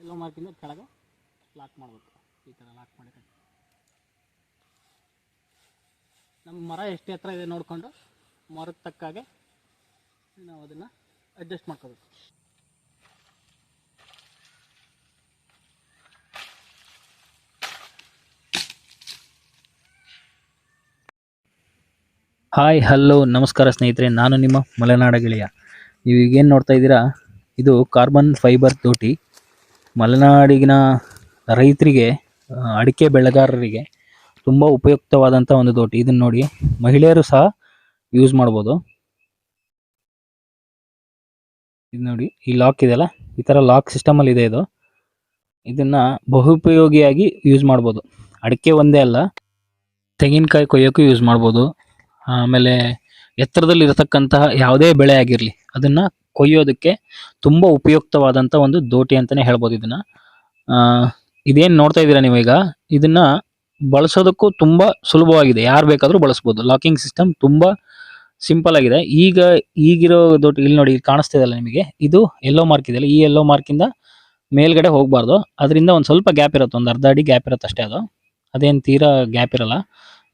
ಎಲ್ಲೋ ಮಾರ್ಕಿಂದ ಕೆಳಗೆ ಲಾಕ್ ಮಾಡಬೇಕು. ಈ ಥರ ಲಾಕ್ ಮಾಡಿ ನಮ್ಮ ಮರ ಎಷ್ಟು ಎತ್ತರ ಇದೆ ನೋಡಿಕೊಂಡು ಮರದ ತಕ್ಕಾಗೆ ನಾವು ಅದನ್ನು ಅಡ್ಜಸ್ಟ್ ಮಾಡ್ಕೋಬೇಕು. ಹಾಯ್ ಹಲೋ ನಮಸ್ಕಾರ ಸ್ನೇಹಿತರೆ, ನಾನು ನಿಮ್ಮ ಮಲೆನಾಡ ಗೆಳೆಯ. ನೀವು ಈಗೇನು ನೋಡ್ತಾ ಇದ್ದೀರಾ? ಇದು ಕಾರ್ಬನ್ ಫೈಬರ್ ತೋಟಿ ಮಲೆನಾಡಿನ ರೈತರಿಗೆ ಅಡಿಕೆ ಬೆಳೆಗಾರರಿಗೆ ತುಂಬ ಉಪಯುಕ್ತವಾದಂಥ ಒಂದು ದೋಟಿ ಇದನ್ನು ನೋಡಿ ಮಹಿಳೆಯರು ಸಹ ಯೂಸ್ ಮಾಡ್ಬೋದು. ಇದು ನೋಡಿ, ಈ ಲಾಕ್ ಇದೆಯಲ್ಲ? ಈ ಥರ ಲಾಕ್ ಸಿಸ್ಟಮಲ್ಲಿ ಇದೆ ಇದು. ಇದನ್ನು ಬಹುಪಯೋಗಿಯಾಗಿ ಯೂಸ್ ಮಾಡ್ಬೋದು. ಅಡಿಕೆ ಒಂದೇ ಅಲ್ಲ, ತೆಂಗಿನಕಾಯಿ ಕೊಯ್ಯೋಕ್ಕೂ ಯೂಸ್ ಮಾಡ್ಬೋದು. ಆಮೇಲೆ ಎತ್ತರದಲ್ಲಿ ಇರತಕ್ಕಂತಹ ಯಾವುದೇ ಬೆಳೆ ಆಗಿರಲಿ, ಅದನ್ನು ಕೊಯ್ಯೋದಕ್ಕೆ ತುಂಬ ಉಪಯುಕ್ತವಾದಂಥ ಒಂದು ದೋಟಿ ಅಂತಲೇ ಹೇಳ್ಬೋದು ಇದನ್ನು. ಇದೇನು ನೋಡ್ತಾ ಇದ್ದೀರಾ ನೀವೀಗ ಇದನ್ನು ಬಳಸೋದಕ್ಕೂ ತುಂಬ ಸುಲಭವಾಗಿದೆ. ಯಾರು ಬೇಕಾದರೂ ಬಳಸ್ಬೋದು. ಲಾಕಿಂಗ್ ಸಿಸ್ಟಮ್ ತುಂಬ ಸಿಂಪಲ್ ಆಗಿದೆ. ಈಗ ಈಗಿರೋ ದೋಟಿ ಇಲ್ಲಿ ನೋಡಿ ಕಾಣಿಸ್ತಾ ಇದಲ್ಲ ನಿಮಗೆ? ಇದು ಎಲ್ಲೋ ಮಾರ್ಕ್ ಇದೆಯಲ್ಲ. ಈ ಎಲ್ಲೋ ಮಾರ್ಕಿಂದ ಮೇಲ್ಗಡೆ ಹೋಗಬಾರ್ದು. ಅದರಿಂದ ಒಂದು ಸ್ವಲ್ಪ ಗ್ಯಾಪ್ ಇರುತ್ತೆ. ಒಂದು ಅರ್ಧ ಅಡಿ ಗ್ಯಾಪ್ ಇರುತ್ತೆ ಅಷ್ಟೇ ಅದು. ಅದೇನು ತೀರಾ ಗ್ಯಾಪ್ ಇರಲ್ಲ.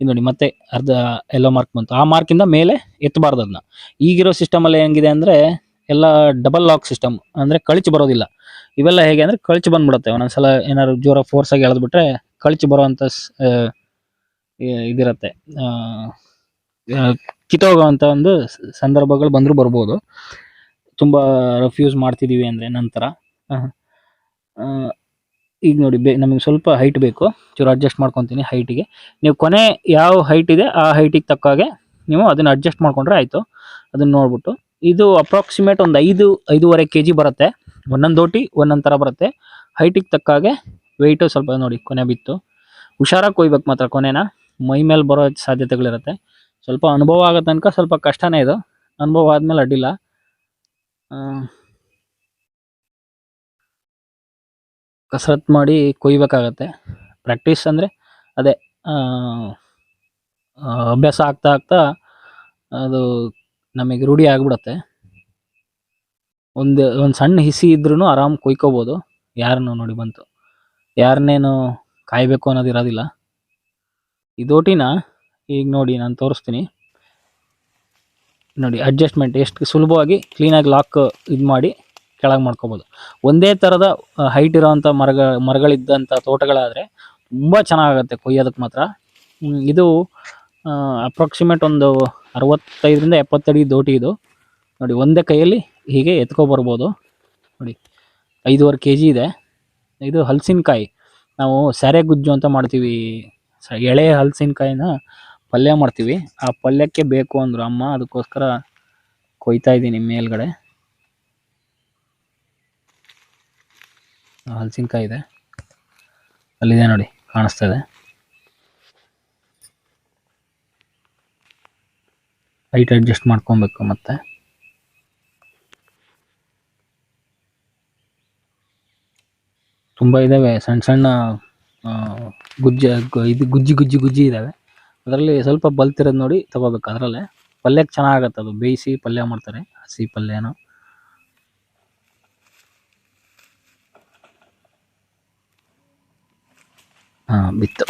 ಇದು ನೋಡಿ ಮತ್ತೆ ಅರ್ಧ ಎಲ್ಲೋ ಮಾರ್ಕ್ ಬಂತು. ಆ ಮಾರ್ಕಿಂದ ಮೇಲೆ ಎತ್ತಬಾರ್ದು ಅದನ್ನ ಈಗಿರೋ ಸಿಸ್ಟಮಲ್ಲಿ ಹೆಂಗಿದೆ ಅಂದರೆ ಎಲ್ಲ ಡಬಲ್ ಲಾಕ್ ಸಿಸ್ಟಮ್ ಅಂದರೆ ಕಳಿಚು ಬರೋದಿಲ್ಲ. ಇವೆಲ್ಲ ಹೇಗೆ ಅಂದರೆ ಕಳಿಚು ಬಂದ್ಬಿಡುತ್ತೆ. ಒಂದೊಂದ್ಸಲ ಏನಾದ್ರು ಜೋರ ಫೋರ್ಸಾಗಿ ಎಳೆದ್ಬಿಟ್ರೆ ಕಳಿಚು ಬರೋವಂಥ ಇದಿರತ್ತೆ. ಕಿತ್ತೋಗೋವಂಥ ಒಂದು ಸಂದರ್ಭಗಳು ಬಂದರೂ ಬರ್ಬೋದು. ತುಂಬ ರಫ್ ಯೂಸ್ ಮಾಡ್ತಿದ್ದೀವಿ ಅಂದರೆ ನಂತರ. ಈಗ ನೋಡಿ ಬೇ, ನಮಗೆ ಸ್ವಲ್ಪ ಹೈಟ್ ಬೇಕು. ಚೂರು ಅಡ್ಜಸ್ಟ್ ಮಾಡ್ಕೊತೀನಿ ಹೈಟಿಗೆ ನೀವು ಕೊನೆ ಯಾವ ಹೈಟ್ ಇದೆ ಆ ಹೈಟಿಗೆ ತಕ್ಕ ಹಾಗೆ ನೀವು ಅದನ್ನು ಅಡ್ಜಸ್ಟ್ ಮಾಡ್ಕೊಂಡ್ರೆ ಆಯಿತು. ಅದನ್ನು ನೋಡ್ಬಿಟ್ಟು ಇದು ಅಪ್ರಾಕ್ಸಿಮೇಟ್ ಒಂದು ಐದು, ಐದೂವರೆ ಕೆ ಜಿ ಬರುತ್ತೆ. ಒಂದೊಂದು ದೋಟಿ, ಒಂದೊಂದು ಥರ ಬರುತ್ತೆ. ಹೈಟಿಗೆ ತಕ್ಕ ಹಾಗೆ ವೆಯ್ಟು ಸ್ವಲ್ಪ ನೋಡಿ, ಕೊನೆ ಬಿತ್ತು. ಹುಷಾರಾಗಿ ಕೊಯ್ಬೇಕು ಮಾತ್ರ ಕೊನೆನ. ಮೈ ಮೇಲೆ ಬರೋ ಸಾಧ್ಯತೆಗಳಿರುತ್ತೆ. ಸ್ವಲ್ಪ ಅನುಭವ ಆಗೋ ತನಕ ಸ್ವಲ್ಪ ಕಷ್ಟನೇ ಇದು. ಅನುಭವ ಆದಮೇಲೆ ಅಡ್ಡಿಲ್ಲ. ಕಸರತ್ ಮಾಡಿ ಕೊಯ್ಬೇಕಾಗತ್ತೆ. ಪ್ರಾಕ್ಟೀಸ್ ಅಂದರೆ ಅದೇ ಅಭ್ಯಾಸ ಆಗ್ತಾ ಆಗ್ತಾ ಅದು ನಮಗೆ ರೂಢಿ ಆಗ್ಬಿಡತ್ತೆ. ಒಂದು ಒಂದು ಸಣ್ಣ ಹಿಸಿ ಇದ್ರೂ ಆರಾಮ್ ಕೊಯ್ಕೋಬೋದು. ಯಾರನ್ನು ನೋಡಿ ಬಂತು. ಯಾರನ್ನೇನು ಕಾಯಬೇಕು ಅನ್ನೋದು ಇರೋದಿಲ್ಲ. ಇದೋಟಿನ ಈಗ ನೋಡಿ ನಾನು ತೋರಿಸ್ತೀನಿ. ನೋಡಿ ಅಡ್ಜಸ್ಟ್ಮೆಂಟ್ ಎಷ್ಟು ಸುಲಭವಾಗಿ ಕ್ಲೀನಾಗಿ ಲಾಕ್ ಇದು ಮಾಡಿ ಕೆಳಗೆ ಮಾಡ್ಕೋಬೋದು. ಒಂದೇ ಥರದ ಹೈಟ್ ಇರೋವಂಥ ಮರಗ, ಮರಗಳಿದ್ದಂಥ ತೋಟಗಳಾದರೆ ತುಂಬ ಚೆನ್ನಾಗಾಗತ್ತೆ ಕೊಯ್ಯೋದಕ್ಕೆ ಮಾತ್ರ. ಇದು ಅಪ್ರಾಕ್ಸಿಮೇಟ್ ಒಂದು ಅರವತ್ತೈದರಿಂದ ಎಪ್ಪತ್ತಡಿ ದೋಟಿ ಇದು. ನೋಡಿ, ಒಂದೇ ಕೈಯಲ್ಲಿ ಹೀಗೆ ಎತ್ಕೊಬರ್ಬೋದು. ನೋಡಿ, ಐದೂವರೆ ಕೆ ಜಿ ಇದೆ. ಇದು ಹಲಸಿನಕಾಯಿ. ನಾವು ಸ್ಯಾರೆ ಗುಜ್ಜು ಅಂತ ಮಾಡ್ತೀವಿ. ಎಳೆ ಹಲಸಿನಕಾಯಿನ ಪಲ್ಯ ಮಾಡ್ತೀವಿ. ಆ ಪಲ್ಯಕ್ಕೆ ಬೇಕು ಅಂದರು ಅಮ್ಮ, ಅದಕ್ಕೋಸ್ಕರ ಕೊಯ್ತಾ ಇದ್ದೀನಿ ಮೇಲ್ಗಡೆ. ಹಲಸಿನಕಾಯಿ ಇದೆ. ಅಲ್ಲಿದೆ ನೋಡಿ, ಕಾಣಿಸ್ತಾ ಇದೆ. ಹೈಟ್ ಅಡ್ಜಸ್ಟ್ ಮಾಡ್ಕೊಬೇಕು ಮತ್ತೆ. ತುಂಬ ಇದ್ದಾವೆ ಸಣ್ಣ ಸಣ್ಣ ಗುಜ್ಜ ಇದು ಗುಜ್ಜಿ ಗುಜ್ಜಿ ಗುಜ್ಜಿ ಇದ್ದಾವೆ ಅದರಲ್ಲಿ ಸ್ವಲ್ಪ ಬಲ್ತಿರೋದು ನೋಡಿ ತಗೋಬೇಕು ಅದರಲ್ಲೇ. ಪಲ್ಯಕ್ಕೆ ಚೆನ್ನಾಗತ್ತೆ ಅದು, ಬೇಯಿಸಿ ಪಲ್ಯ ಮಾಡ್ತಾರೆ, ಹಸಿ ಪಲ್ಯನೋ. ಹಾಂ, ಬಿತ್ತು.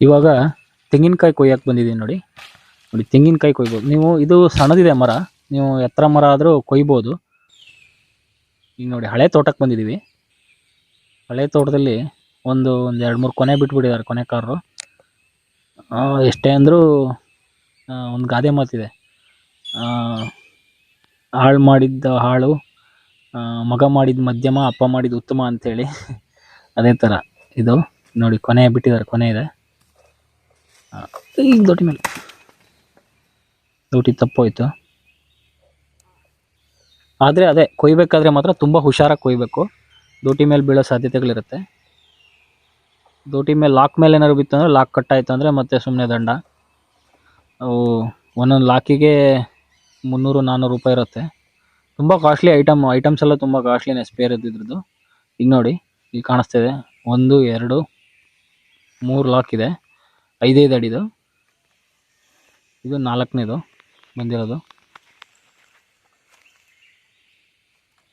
ಇವಾಗ ತೆಂಗಿನಕಾಯಿ ಕೊಯ್ಯಕ್ಕೆ ಬಂದಿದ್ದೀನಿ ನೋಡಿ. ನೋಡಿ ತೆಂಗಿನಕಾಯಿ ಕೊಯ್ಬೋದು ನೀವು ಇದು ಸಣ್ಣದಿದೆ ಮರ ನೀವು ಎತ್ತರ ಮರ ಆದರೂ ಕೊಯ್ಬೋದು ಈಗ ನೋಡಿ ಹಳೆ ತೋಟಕ್ಕೆ ಬಂದಿದ್ದೀವಿ. ಹಳೆ ತೋಟದಲ್ಲಿ ಒಂದು ಒಂದು ಎರಡು ಮೂರು ಕೊನೆ ಬಿಟ್ಬಿಟ್ಟಿದ್ದಾರೆ ಕೊನೆಕಾರರು. ಆ, ಎಷ್ಟೇ ಅಂದರೂ ಒಂದು ಗಾದೆ ಮಾತಿದೆ. ಹಾಳು ಮಾಡಿದ್ದ ಹಾಳು ಮಗ ಮಾಡಿದ ಮಧ್ಯಮ ಅಪ್ಪ ಮಾಡಿದ ಉತ್ತಮ ಅಂಥೇಳಿ ಅದೇ ಥರ ಇದು. ನೋಡಿ ಕೊನೆ ಬಿಟ್ಟಿದ್ದಾರೆ ಕೊನೆ ಇದೆ. ಈಗ ದೋಟಿ ಮೇಲೆ. ದೋಟಿ ತಪ್ಪೋಯ್ತು ಆದರೆ ಅದೇ, ಕೊಯ್ಬೇಕಾದ್ರೆ ಮಾತ್ರ ತುಂಬ ಹುಷಾರಾಗಿ ಕೊಯ್ಬೇಕು. ದೋಟಿ ಮೇಲೆ ಬೀಳೋ ಸಾಧ್ಯತೆಗಳಿರುತ್ತೆ. ದೋಟಿ ಮೇಲೆ, ಲಾಕ್ ಮೇಲೆ ಏನಾದ್ರು ಬಿತ್ತು ಅಂದರೆ ಲಾಕ್ ಕಟ್ಟಾಯಿತು ಅಂದರೆ ಮತ್ತೆ ಸುಮ್ಮನೆ ದಂಡ. ಅವು ಒಂದೊಂದು ಲಾಕಿಗೆ ಮುನ್ನೂರು ನಾನ್ನೂರು ರೂಪಾಯಿ ಇರುತ್ತೆ. ತುಂಬ ಕಾಸ್ಟ್ಲಿ ಐಟಮ್, ಐಟಮ್ಸ್ ಎಲ್ಲ ತುಂಬ ಕಾಸ್ಟ್ಲಿನೇ ಸ್ಪೇರ್ ಇದ್ದಿದ್ರದ್ದು ಈಗ ನೋಡಿ, ಇಲ್ಲಿ ಕಾಣಿಸ್ತಿದೆ. ಒಂದು, ಎರಡು, ಮೂರು ಲಾಕ್ ಇದೆ. ಐದೈದು ಅಡಿದು. ಇದು ನಾಲ್ಕನೇದು ಬಂದಿರೋದು.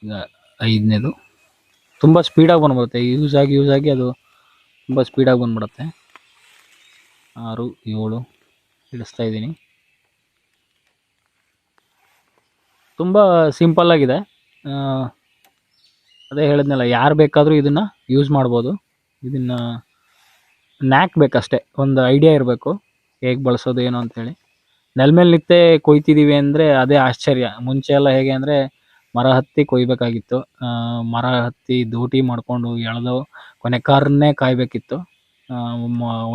ಈಗ ಐದನೇದು. ತುಂಬ ಸ್ಪೀಡಾಗಿ ಬಂದ್ಬಿಡುತ್ತೆ. ಯೂಸ್ ಆಗಿ ಯೂಸ್ ಆಗಿ ಅದು ತುಂಬ ಸ್ಪೀಡಾಗಿ ಬಂದ್ಬಿಡುತ್ತೆ. ಆರು, ಏಳು ಇಳಿಸ್ತಾ ಇದ್ದೀನಿ. ತುಂಬ ಸಿಂಪಲ್ಲಾಗಿದೆ ಅದೇ ಹೇಳಿದ್ನಲ್ಲ, ಯಾರು ಬೇಕಾದರೂ ಇದನ್ನು ಯೂಸ್ ಮಾಡ್ಬೋದು. ಇದನ್ನು ನ್ಯಾಕ್ ಬೇಕಷ್ಟೇ. ಒಂದು ಐಡಿಯಾ ಇರಬೇಕು. ಹೇಗೆ ಬಳಸೋದು ಏನು ಅಂತೇಳಿ ನೆಲ ಮೇಲೆ ನಿಂತೆ ಕೊಯ್ತಿದ್ದೀವಿ ಅಂದರೆ ಅದೇ ಆಶ್ಚರ್ಯ. ಮುಂಚೆ ಎಲ್ಲ ಹೇಗೆ ಅಂದರೆ ಮರ ಹತ್ತಿ ಕೊಯ್ಬೇಕಾಗಿತ್ತು. ಮರ ಹತ್ತಿ ದೋಟಿ ಮಾಡಿಕೊಂಡು ಎಳೆದು ಕೊನೆ ಕಾರನ್ನೇ ಕಾಯಬೇಕಿತ್ತು.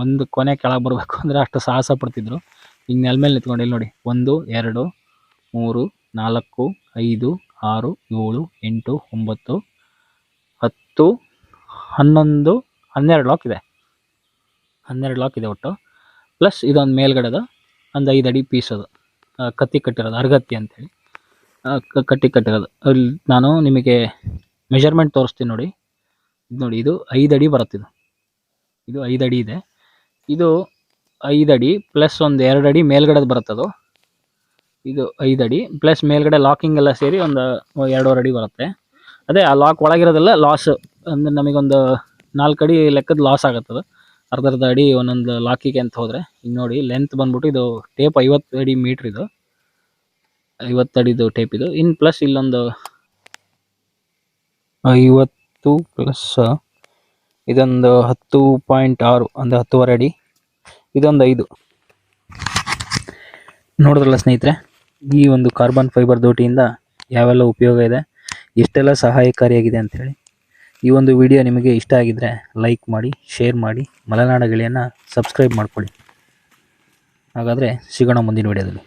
ಒಂದು ಕೊನೆ ಕೆಳಗೆ ಬರಬೇಕು ಅಂದರೆ ಅಷ್ಟು ಸಾಹಸ ಪಡ್ತಿದ್ರು. ಈಗ ನೆಲ ಮೇಲೆ ನಿಂತ್ಕೊಂಡು ಇಲ್ಲಿ ನೋಡಿ. ಒಂದು, ಎರಡು, ಮೂರು, ನಾಲ್ಕು, ಐದು, ಆರು, ಏಳು, ಎಂಟು, ಒಂಬತ್ತು, ಹತ್ತು, ಹನ್ನೊಂದು, ಹನ್ನೆರಡು ಲಾಕ್ ಇದೆ. ಹನ್ನೆರಡು ಲಾಕ್ ಇದೆ ಒಟ್ಟು. ಪ್ಲಸ್ ಇದೊಂದು ಮೇಲ್ಗಡೆದ ಒಂದು ಐದು ಅಡಿ ಪೀಸ್ ಅದು. ಕತ್ತಿ ಕಟ್ಟಿರೋದು ಅರ್ಗತ್ತಿ ಅಂತೇಳಿ. ಆ, ಕಟ್ಟಿ ಕಟ್ಟಿರೋದು. ಅಲ್ಲಿ ನಾನು ನಿಮಗೆ ಮೆಜರ್ಮೆಂಟ್ ತೋರಿಸ್ತೀನಿ ನೋಡಿ. ಇದು ನೋಡಿ ಇದು ಐದು ಅಡಿ ಬರುತ್ತೆ ಇದು. ಇದು ಐದು ಅಡಿ ಇದೆ. ಇದು ಐದು ಅಡಿ ಪ್ಲಸ್ ಒಂದು ಎರಡು ಅಡಿ ಮೇಲ್ಗಡೆದು ಬರುತ್ತದು ಇದು ಐದು ಅಡಿ ಪ್ಲಸ್ ಮೇಲ್ಗಡೆ ಲಾಕಿಂಗ್ ಎಲ್ಲ ಸೇರಿ ಒಂದು ಎರಡೂವರೆ ಅಡಿ ಬರುತ್ತೆ. ಅದೇ ಆ ಲಾಕ್ ಒಳಗಿರೋದೆಲ್ಲ ಲಾಸ್ ಅಂದರೆ ನಮಗೊಂದು ನಾಲ್ಕು ಅಡಿ ಲೆಕ್ಕದ ಲಾಸ್ ಆಗುತ್ತದು ಅರ್ಧ ಅಡಿ ಒಂದೊಂದು ಲಾಕಿಗೆ ಅಂತ ಹೋದರೆ, ಈಗ ನೋಡಿ ಲೆಂತ್ ಬಂದ್ಬಿಟ್ಟು ಇದು ಟೇಪ್ ಐವತ್ತು ಅಡಿ ಮೀಟ್ರ್ ಇದು. ಐವತ್ತು ಅಡಿದು ಟೇಪ್ ಇದು. ಇನ್ನು ಪ್ಲಸ್ ಇಲ್ಲೊಂದು ಐವತ್ತು ಪ್ಲಸ್ ಇದೊಂದು ಹತ್ತು ಪಾಯಿಂಟ್ ಆರು, ಅಂದರೆ ಹತ್ತುವರೆ ಅಡಿ. ಇದೊಂದು ಐದು. ನೋಡಿದ್ರಲ್ಲ ಸ್ನೇಹಿತರೆ, ಈ ಒಂದು ಕಾರ್ಬನ್ ಫೈಬರ್ ದೋಟಿಯಿಂದ ಯಾವೆಲ್ಲ ಉಪಯೋಗ ಇದೆ ಎಷ್ಟೆಲ್ಲ ಸಹಾಯಕಾರಿಯಾಗಿದೆ ಅಂಥೇಳಿ ಈ ಒಂದು ವಿಡಿಯೋ ನಿಮಗೆ ಇಷ್ಟ ಆಗಿದ್ದರೆ ಲೈಕ್ ಮಾಡಿ, ಶೇರ್ ಮಾಡಿ, ಮಲೆನಾಡ ಗೆಳೆಯನ್ನು ಸಬ್ಸ್ಕ್ರೈಬ್ ಮಾಡ್ಕೊಳ್ಳಿ. ಹಾಗಾದರೆ ಸಿಗೋಣ ಮುಂದಿನ ವಿಡಿಯೋದಲ್ಲಿ.